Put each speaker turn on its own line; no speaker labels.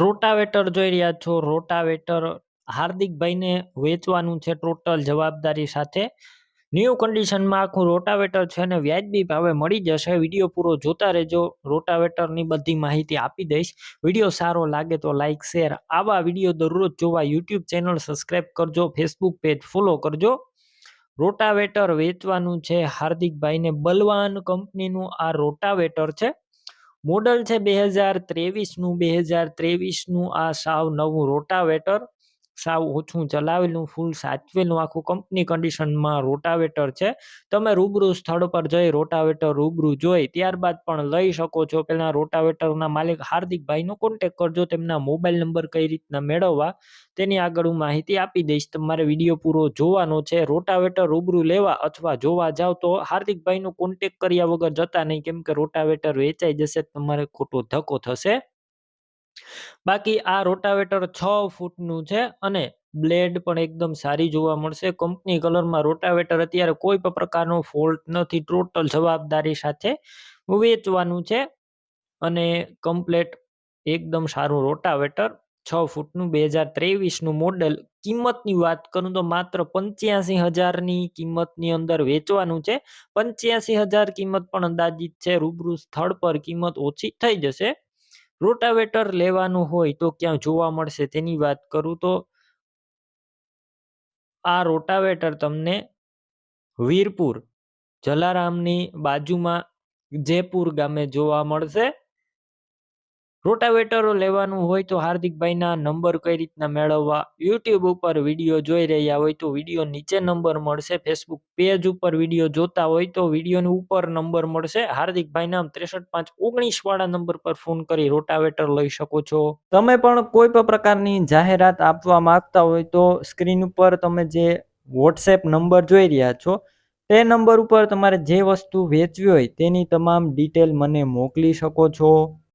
Rotavator જોઈ રહ્યા છો. રોટાવેટર હાર્દિકભાઈને વેચવાનું છે ટોટલ જવાબદારી સાથે. ન્યૂ કન્ડિશનમાં આખું રોટાવેટર છે ને વ્યાજબી ભાવે મળી જશે. વીડિયો પૂરો જોતા રહેજો. રોટાવેટરની બધી માહિતી આપી દઈશ. વીડિયો સારો લાગે તો લાઇક શેર, આવા વીડિયો દરરોજ જોવા યુટ્યુબ ચેનલ સબસ્ક્રાઈબ કરજો. ફેસબુક પેજ ફોલો કરજો. રોટાવેટર વેચવાનું છે હાર્દિકભાઈને બલવાન કંપનીનું આ રોટાવેટર છે. મોડલ છે બે હજાર ત્રેવીસનું. બે હજાર ત્રેવીસનું આ સાવ નવું રોટાવેટર. સાવ ઓછું ચલાવેલું ફૂલ સાચવેલું, આખું કંપની કન્ડિશનમાં રોટાવેટર છે. તમે રૂબરૂ સ્થળ પર જઈ રોટાવેટર રૂબરૂ જોઈ ત્યારબાદ પણ લઈ શકો છો. પહેલાં રોટાવેટરના માલિક હાર્દિકભાઈનો કોન્ટેક કરજો, તેમના મોબાઈલ નંબર કઈ રીતના મેળવવા તેની આગળ હું માહિતી આપી દઈશ. તમારે વીડિયો પૂરો જોવાનો છે. રોટાવેટર રૂબરૂ લેવા અથવા જોવા જાવ તો હાર્દિકભાઈનો કોન્ટેક કર્યા વગર જતા નહીં, કેમ કે રોટાવેટર વેચાઈ જશે, તમારે ખોટો ધક્કો થશે. બાકી આ રોટાવેટર છ ફૂટનું છે અને બ્લેડ પણ એકદમ સારી જોવા મળશે. કંપની કલરમાં રોટાવેટર અત્યારે કોઈ પણ પ્રકારનો ફોલ્ટ નથી, ટોટલ જવાબદારી સાથે વેચવાનું છે અને કમ્પ્લેટ એકદમ સારું રોટાવેટર છ ફૂટનું. બે હજાર ત્રેવીસનું મોડલ કિંમતની વાત કરું તો માત્ર પંચ્યાસી હજારની કિંમતની અંદર વેચવાનું છે. પંચ્યાસી હજાર કિંમત પણ અંદાજિત છે. રૂબરૂ સ્થળ પર કિંમત ઓછી થઈ જશે. રોટાવેટર લેવાનું હોય તો ક્યાં જોવા મળશે તેની વાત કરું તો આ રોટાવેટર તમને વીરપુર, જલારામની બાજુમાં જયપુર ગામે જોવા મળશે. રોટાવેટરો લેવાનું હોય તો હાર્દિકભાઈના નંબર કઈ રીતના મેળવવા? યુટ્યુબ ઉપર વીડિયો જોઈ રહ્યા હોય તો વીડિયો નીચે નંબર મળશે. ફેસબુક પેજ ઉપર વીડિયો જોતા હોય તો વિડીયોની ઉપર નંબર મળશે. હાર્દિકભાઈ નામ ત્રેસઠ પાંચ ઓગણીસ વાળા નંબર પર ફોન કરી રોટાવેટર લઈ શકો છો. તમે પણ કોઈ પણ પ્રકારની જાહેરાત આપવા માંગતા હોય તો સ્ક્રીન ઉપર તમે જે વોટ્સએપ નંબર જોઈ રહ્યા છો, તે નંબર ઉપર તમારે જે વસ્તુ વેચવી હોય તેની તમામ ડિટેલ મને મોકલી શકો છો.